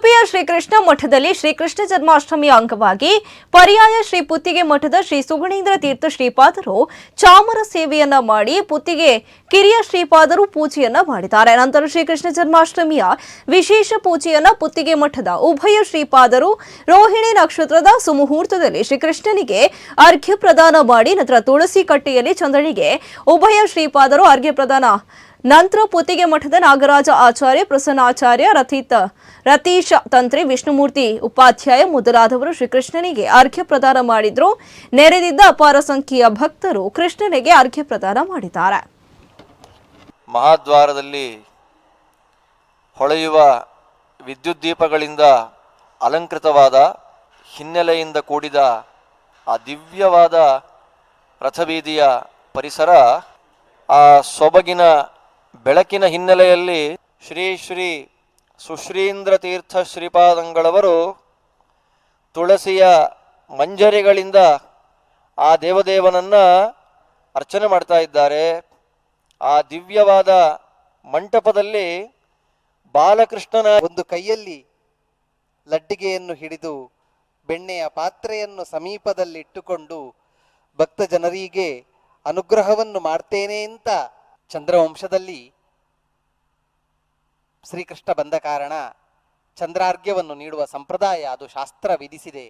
ಉಡುಪಿಯ ಶ್ರೀಕೃಷ್ಣ ಮಠದಲ್ಲಿ ಶ್ರೀಕೃಷ್ಣ ಜನ್ಮಾಷ್ಟಮಿಯ ಅಂಗವಾಗಿ ಪರ್ಯಾಯ ಶ್ರೀ ಪುತ್ತಿಗೆ ಮಠದ ಶ್ರೀ ಸುಗುಣೇಂದ್ರ ತೀರ್ಥ ಶ್ರೀಪಾದರು ಚಾಮರ ಸೇವೆಯನ್ನ ಮಾಡಿ ಪುತ್ತಿಗೆ ಕಿರಿಯ ಶ್ರೀಪಾದರು ಪೂಜೆಯನ್ನ ಮಾಡಿದ್ದಾರೆ. ನಂತರ ಶ್ರೀಕೃಷ್ಣ ಜನ್ಮಾಷ್ಟಮಿಯ ವಿಶೇಷ ಪೂಜೆಯನ್ನ ಪುತ್ತಿಗೆ ಮಠದ ಉಭಯ ಶ್ರೀಪಾದರು ರೋಹಿಣಿ ನಕ್ಷತ್ರದ ಸುಮುಹೂರ್ತದಲ್ಲಿ ಶ್ರೀಕೃಷ್ಣನಿಗೆ ಅರ್ಘ್ಯ ಪ್ರದಾನ ಮಾಡಿ, ನಂತರ ತುಳಸಿ ಕಟ್ಟೆಯಲ್ಲಿ ಚಂದ್ರನಿಗೆ ಉಭಯ ಶ್ರೀಪಾದರು ಅರ್ಘ್ಯ ಪ್ರದಾನ ನಂತರ ಪುತ್ತಿಗೆ ಮಠದ ನಾಗರಾಜ ಆಚಾರ್ಯ ಪ್ರಸನ್ನಾಚಾರ್ಯ ರಥಿತ, ರತೀಶ ತಂತ್ರಿ, ವಿಷ್ಣುಮೂರ್ತಿ ಉಪಾಧ್ಯಾಯ ಮೊದಲಾದವರು ಶ್ರೀಕೃಷ್ಣನಿಗೆ ಅರ್ಘ್ಯ ಪ್ರದಾನ ಮಾಡಿದ್ರು. ನೆರೆದಿದ್ದ ಅಪಾರ ಸಂಖ್ಯೆಯ ಭಕ್ತರು ಕೃಷ್ಣನಿಗೆ ಅರ್ಘ್ಯ ಪ್ರದಾನ ಮಾಡಿದ್ದಾರೆ. ಮಹಾದ್ವಾರದಲ್ಲಿ ಹೊಳೆಯುವ ವಿದ್ಯುತ್ ದೀಪಗಳಿಂದ ಅಲಂಕೃತವಾದ ಹಿನ್ನೆಲೆಯಿಂದ ಕೂಡಿದ ಆ ದಿವ್ಯವಾದ ರಥಬೀದಿಯ ಪರಿಸರ ಆ ಸೊಬಗಿನ ಬೆಳಕಿನ ಹಿನ್ನೆಲೆಯಲ್ಲಿ ಶ್ರೀ ಶ್ರೀ ಸುಶ್ರೀಂದ್ರ ತೀರ್ಥ ಶ್ರೀಪಾದಂಗಳವರು ತುಳಸಿಯ ಮಂಜರಿಗಳಿಂದ ಆ ದೇವದೇವನನ್ನು ಅರ್ಚನೆ ಮಾಡ್ತಾ ಇದ್ದಾರೆ. ಆ ದಿವ್ಯವಾದ ಮಂಟಪದಲ್ಲಿ ಬಾಲಕೃಷ್ಣನ ಒಂದು ಕೈಯಲ್ಲಿ ಲಡ್ಡಿಗೆಯನ್ನು ಹಿಡಿದು ಬೆಣ್ಣೆಯ ಪಾತ್ರೆಯನ್ನು ಸಮೀಪದಲ್ಲಿಟ್ಟುಕೊಂಡು ಭಕ್ತ ಜನರಿಗೆ ಅನುಗ್ರಹವನ್ನು ಮಾಡ್ತೇನೆ ಅಂತ ಚಂದ್ರವಂಶದಲ್ಲಿ ಶ್ರೀಕೃಷ್ಣ ಬಂದ ಕಾರಣ ಚಂದ್ರಾರ್ಘ್ಯವನ್ನು ನೀಡುವ ಸಂಪ್ರದಾಯ ಅದು ಶಾಸ್ತ್ರ ವಿಧಿಸಿದೆ.